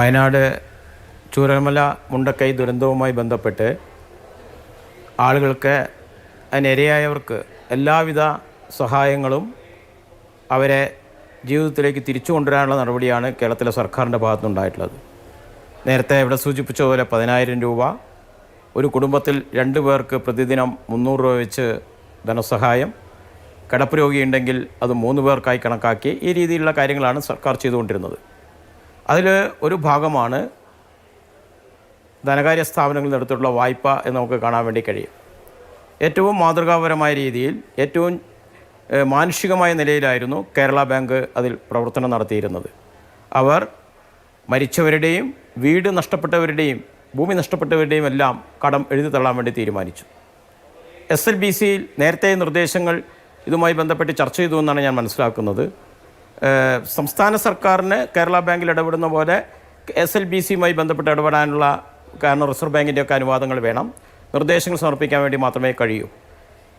വയനാട് ചൂരൽമല മുണ്ടക്കൈ ദുരന്തവുമായി ബന്ധപ്പെട്ട് ആളുകൾക്ക് അതിനിരയായവർക്ക് എല്ലാവിധ സഹായങ്ങളും അവരെ ജീവിതത്തിലേക്ക് തിരിച്ചു കൊണ്ടുവരാനുള്ള നടപടിയാണ് കേരളത്തിലെ സർക്കാരിന്റെ ഭാഗത്തുനിന്നുണ്ടായിട്ടുള്ളത്. നേരത്തെ ഇവിടെ സൂചിപ്പിച്ച പോലെ പതിനായിരം രൂപ ഒരു കുടുംബത്തിൽ രണ്ട് പേർക്ക് പ്രതിദിനം മുന്നൂറ് രൂപ വെച്ച് ധനസഹായം കിടപ്പ് രോഗിയുണ്ടെങ്കിൽ അത് മൂന്ന് പേർക്കായി കണക്കാക്കി ഈ രീതിയിലുള്ള കാര്യങ്ങളാണ് സർക്കാർ ചെയ്തുകൊണ്ടിരുന്നത്. അതിൽ ഒരു ഭാഗമാണ് ധനകാര്യ സ്ഥാപനങ്ങളിൽ എടുത്തിട്ടുള്ള വായ്പ എന്ന് നമുക്ക് കാണാൻ വേണ്ടി കഴിയും. ഏറ്റവും മാതൃകാപരമായ രീതിയിൽ ഏറ്റവും മാനുഷികമായ നിലയിലായിരുന്നു കേരള ബാങ്ക് അതിൽ പ്രവർത്തനം നടത്തിയിരുന്നത്. അവർ മരിച്ചവരുടെയും വീട് നഷ്ടപ്പെട്ടവരുടെയും ഭൂമി നഷ്ടപ്പെട്ടവരുടെയും എല്ലാം കടം എഴുതി തള്ളാൻ വേണ്ടി തീരുമാനിച്ചു. എസ് എൽ ബി സിയിൽ നേരത്തെ നിർദ്ദേശങ്ങൾ ഇതുമായി ബന്ധപ്പെട്ട് ചർച്ച ചെയ്തു എന്നാണ് ഞാൻ മനസ്സിലാക്കുന്നത്. സംസ്ഥാന സർക്കാരിന് കേരള ബാങ്കിൽ ഇടപെടുന്ന പോലെ എസ് എൽ ബി സിയുമായി ബന്ധപ്പെട്ട് ഇടപെടാനുള്ള കാരണം റിസർവ് ബാങ്കിന്റെയൊക്കെ അനുവാദങ്ങൾ വേണം. നിർദ്ദേശങ്ങൾ സമർപ്പിക്കാൻ വേണ്ടി മാത്രമേ കഴിയൂ.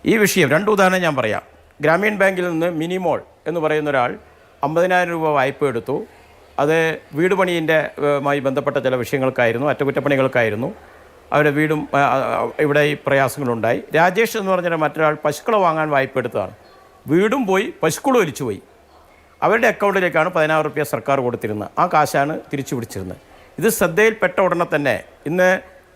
ഈ വിഷയം രണ്ട് ഉദാഹരണം ഞാൻ പറയാം. ഗ്രാമീൺ ബാങ്കിൽ നിന്ന് മിനിമോൾ എന്ന് പറയുന്ന ഒരാൾ അമ്പതിനായിരം രൂപ വായ്പ എടുത്തു. അത് വീട് പണിയിന്റെ മായി ബന്ധപ്പെട്ട ചില വിഷയങ്ങൾക്കായിരുന്നു അറ്റകുറ്റപ്പണികൾക്കായിരുന്നു. അവരുടെ വീടും ഇവിടെ ഈ പ്രയാസങ്ങളുണ്ടായി. രാജേഷ് എന്ന് പറഞ്ഞ മറ്റൊരാൾ പശുക്കളെ വാങ്ങാൻ വായ്പ എടുത്തതാണ്. വീടും പോയി പശുക്കളും ഒലിച്ചു പോയി അവരുടെ അക്കൗണ്ടിലേക്കാണ് പതിനായിരം റുപ്യ സർക്കാർ കൊടുത്തിരുന്നത്. ആ കാശാണ് തിരിച്ചു പിടിച്ചിരുന്നത്. ഇത് ശ്രദ്ധയിൽപ്പെട്ട ഉടനെ തന്നെ ഇന്ന്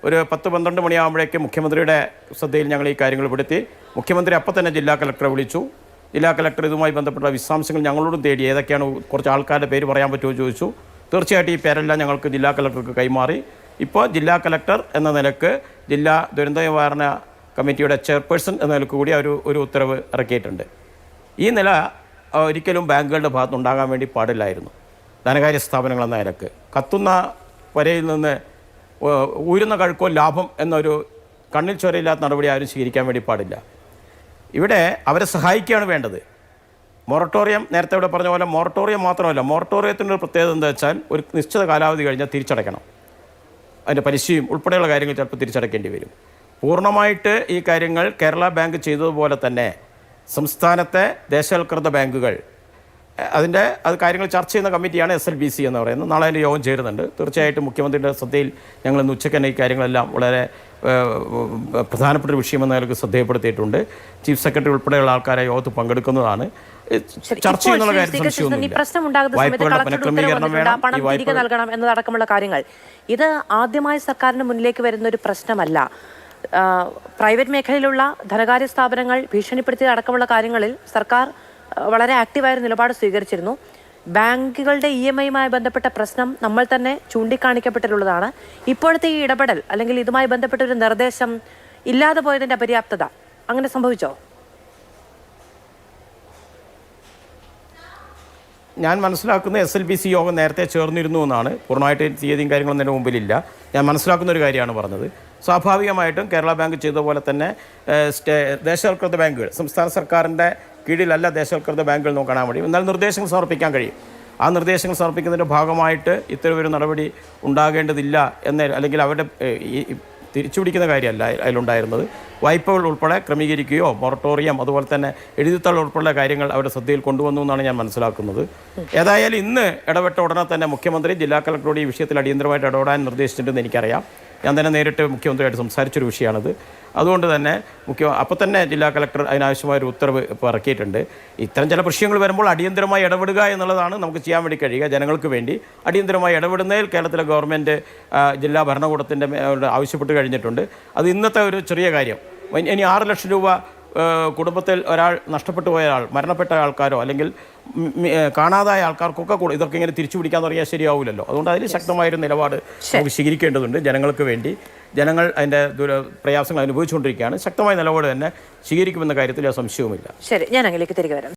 ഒരു പത്ത് പന്ത്രണ്ട് മണിയാകുമ്പോഴേക്കും മുഖ്യമന്ത്രിയുടെ ശ്രദ്ധയിൽ ഞങ്ങൾ ഈ കാര്യങ്ങൾ പെടുത്തി. മുഖ്യമന്ത്രി അപ്പം തന്നെ ജില്ലാ കലക്ടറെ വിളിച്ചു. ജില്ലാ കലക്ടർ ഇതുമായി ബന്ധപ്പെട്ട വിശദാംശങ്ങൾ ഞങ്ങളോടും തേടി ഏതൊക്കെയാണ് കുറച്ച് ആൾക്കാരുടെ പേര് പറയാൻ പറ്റുമോ ചോദിച്ചു. തീർച്ചയായിട്ടും ഈ പേരെല്ലാം ഞങ്ങൾക്ക് ജില്ലാ കലക്ടർക്ക് കൈമാറി. ഇപ്പോൾ ജില്ലാ കലക്ടർ എന്ന നിലയ്ക്ക് ജില്ലാ ദുരന്ത നിവാരണ കമ്മിറ്റിയുടെ ചെയർപേഴ്സൺ എന്ന നിലയ്ക്ക് കൂടി ഒരു ഒരു ഉത്തരവ് ഇറക്കിയിട്ടുണ്ട്. ഈ നില ഒരിക്കലും ബാങ്കുകളുടെ ഭാഗത്ത് ഉണ്ടാകാൻ വേണ്ടി പാടില്ലായിരുന്നു. ധനകാര്യ സ്ഥാപനങ്ങൾ എന്ന നിരക്ക്. കത്തുന്ന വരയിൽ നിന്ന് ഊരുന്ന കഴുക്കോ ലാഭം എന്നൊരു കണ്ണിൽ ചൊരയില്ലാത്ത നടപടി ആരും സ്വീകരിക്കാൻ വേണ്ടി പാടില്ല. ഇവിടെ അവരെ സഹായിക്കുകയാണ് വേണ്ടത്. മൊറട്ടോറിയം നേരത്തെ ഇവിടെ പറഞ്ഞ പോലെ മൊറട്ടോറിയം മാത്രമല്ല മൊറട്ടോറിയത്തിന്റെ ഒരു പ്രത്യേകത എന്താ വെച്ചാൽ ഒരു നിശ്ചിത കാലാവധി കഴിഞ്ഞാൽ തിരിച്ചടയ്ക്കണം. അതിന്റെ പലിശയും ഉൾപ്പെടെയുള്ള കാര്യങ്ങൾ ചിലപ്പോൾ തിരിച്ചടയ്ക്കേണ്ടി വരും. പൂർണമായിട്ട് ഈ കാര്യങ്ങൾ കേരള ബാങ്ക് ചെയ്തതുപോലെ തന്നെ സംസ്ഥാനത്തെ ദേശവൽകൃത ബാങ്കുകൾ. അതിന്റെ അത് കാര്യങ്ങൾ ചർച്ച ചെയ്യുന്ന കമ്മിറ്റിയാണ് എസ് എൽ ബി സി എന്ന് പറയുന്നത്. നാളെ അതിന്റെ യോഗം ചേരുന്നുണ്ട്. തീർച്ചയായിട്ടും മുഖ്യമന്ത്രിയുടെ ശ്രദ്ധയിൽ ഞങ്ങൾ ഇന്ന് ഉച്ചയ്ക്ക് തന്നെ ഈ കാര്യങ്ങളെല്ലാം വളരെ പ്രധാനപ്പെട്ട ഒരു വിഷയമെന്ന് നിലയ്ക്ക് ശ്രദ്ധയപ്പെടുത്തിയിട്ടുണ്ട് ചീഫ് സെക്രട്ടറി ഉൾപ്പെടെയുള്ള ആൾക്കാരെ യോഗത്തിൽ പങ്കെടുക്കുന്നതാണ്. ചർച്ച ചെയ്യുന്ന ചെയ്യുന്നുള്ള കാര്യം ഈ സംശയമൊന്നുമില്ല. പ്രശ്നം ഉണ്ടാകുന്ന സമയത്ത് വായ്പകളുടെ കളക്ടറുടെ ഉത്തരവ് പുനഃക്രമീകരണം വന്നിട്ടുണ്ട്. ആ വേണം. പണം ഈ തിരികെ വായ്പ നൽകണം എന്നതടക്കമുള്ള കാര്യങ്ങൾ. ഇത് ആദ്യമായി സർക്കാരിന് മുന്നിലേക്ക് വരുന്ന ഒരു പ്രശ്നമല്ല. പ്രൈവറ്റ് മേഖലയിലുള്ള ധനകാര്യ സ്ഥാപനങ്ങൾ ഭീഷണിപ്പെടുത്തിയത് അടക്കമുള്ള കാര്യങ്ങളിൽ സർക്കാർ വളരെ ആക്റ്റീവായ നിലപാട് സ്വീകരിച്ചിരുന്നു. ബാങ്കുകളുടെ ഇ എം ഐയുമായി ബന്ധപ്പെട്ട പ്രശ്നം നമ്മൾ തന്നെ ചൂണ്ടിക്കാണിക്കപ്പെട്ടിട്ടുള്ളതാണ്. ഇപ്പോഴത്തെ ഈ ഇടപെടൽ അല്ലെങ്കിൽ ഇതുമായി ബന്ധപ്പെട്ട ഒരു നിർദ്ദേശം ഇല്ലാതെ പോയതിന്റെ അപര്യാപ്തത അങ്ങനെ സംഭവിച്ചോ? ഞാൻ മനസ്സിലാക്കുന്ന എസ് എൽ ബി സി യോഗം നേരത്തെ ചേർന്നിരുന്നു എന്നാണ്. പൂർണമായിട്ട് തീയതിയും കാര്യങ്ങളൊന്നും എന്റെ മുമ്പിലില്ല. ഞാൻ മനസ്സിലാക്കുന്ന ഒരു കാര്യമാണ് പറഞ്ഞത്. സ്വാഭാവികമായിട്ടും കേരള ബാങ്ക് ചെയ്ത പോലെ തന്നെ സ്റ്റേ ദേശവൽകൃത ബാങ്കുകൾ സംസ്ഥാന സർക്കാരിന്റെ കീഴിലല്ല ദേശവൽകൃത ബാങ്കുകൾ കാണാൻ കഴിയും. എന്നാൽ നിർദ്ദേശങ്ങൾ സമർപ്പിക്കാൻ കഴിയും. ആ നിർദ്ദേശങ്ങൾ സമർപ്പിക്കുന്നതിന്റെ ഭാഗമായിട്ട് ഇത്തരമൊരു നടപടി ഉണ്ടാകേണ്ടതില്ല എന്ന അല്ലെങ്കിൽ അവരുടെ ഈ ഈ തിരിച്ചു പിടിക്കുന്ന കാര്യമല്ല അതിലുണ്ടായിരുന്നത്. വായ്പകൾ ഉൾപ്പെടെ ക്രമീകരിക്കുകയോ മൊറട്ടോറിയം അതുപോലെ തന്നെ എഴുതിത്തള്ള ഉൾപ്പെടെ കാര്യങ്ങൾ അവരുടെ ശ്രദ്ധയിൽ കൊണ്ടുവന്നു എന്നാണ് ഞാൻ മനസ്സിലാക്കുന്നത്. ഏതായാലും ഇന്ന് ഇടപെട്ട ഉടനെ തന്നെ മുഖ്യമന്ത്രി ജില്ലാ കളക്ടറോട് ഈ വിഷയത്തിൽ അടിയന്തരമായിട്ട് ഇടപെടാൻ നിർദ്ദേശിച്ചിട്ടുണ്ടെന്ന് എനിക്കറിയാം. ഞാൻ തന്നെ നേരിട്ട് മുഖ്യമന്ത്രിയായിട്ട് സംസാരിച്ചൊരു വിഷയമാണിത്. അതുകൊണ്ട് തന്നെ മുഖ്യ അപ്പോൾ തന്നെ ജില്ലാ കളക്ടർ അതിനാവശ്യമായ ഒരു ഉത്തരവ് ഇപ്പോൾ ഇറക്കിയിട്ടുണ്ട്. ഇത്തരം ചില പ്രശ്നങ്ങൾ വരുമ്പോൾ അടിയന്തരമായി ഇടപെടുക എന്നുള്ളതാണ് നമുക്ക് ചെയ്യാൻ വേണ്ടി കഴിയുക ജനങ്ങൾക്ക് വേണ്ടി. അടിയന്തരമായി ഇടപെടുന്നതിൽ കേരളത്തിലെ ഗവൺമെന്റ് ജില്ലാ ഭരണകൂടത്തിന്റെ ആവശ്യപ്പെട്ട് കഴിഞ്ഞിട്ടുണ്ട്. അത് ഇന്നത്തെ ഒരു ചെറിയ കാര്യം. ഇനി- ആറ് ലക്ഷം രൂപ കുടുംബത്തിൽ ഒരാൾ നഷ്ടപ്പെട്ടു പോയ ഒരാൾ മരണപ്പെട്ട ആൾക്കാരോ അല്ലെങ്കിൽ കാണാതായ ആൾക്കാർക്കൊക്കെ കൂടെ ഇതൊക്കെ ഇങ്ങനെ തിരിച്ചു പിടിക്കാൻ തുടങ്ങിയാൽ ശരിയാവില്ലല്ലോ അതുകൊണ്ട് അതിൽ ശക്തമായൊരു നിലപാട് നമുക്ക് സ്വീകരിക്കേണ്ടതുണ്ട് ജനങ്ങൾക്ക് വേണ്ടി. ജനങ്ങൾ അതിന്റെ ദുര പ്രയാസങ്ങൾ അനുഭവിച്ചുകൊണ്ടിരിക്കുകയാണ്. ശക്തമായ നിലപാട് തന്നെ സ്വീകരിക്കുമെന്ന കാര്യത്തിൽ ആ സംശയവുമില്ല. ശരി ഞാൻ അങ്ങിലേക്ക് തിരികെ വരാം.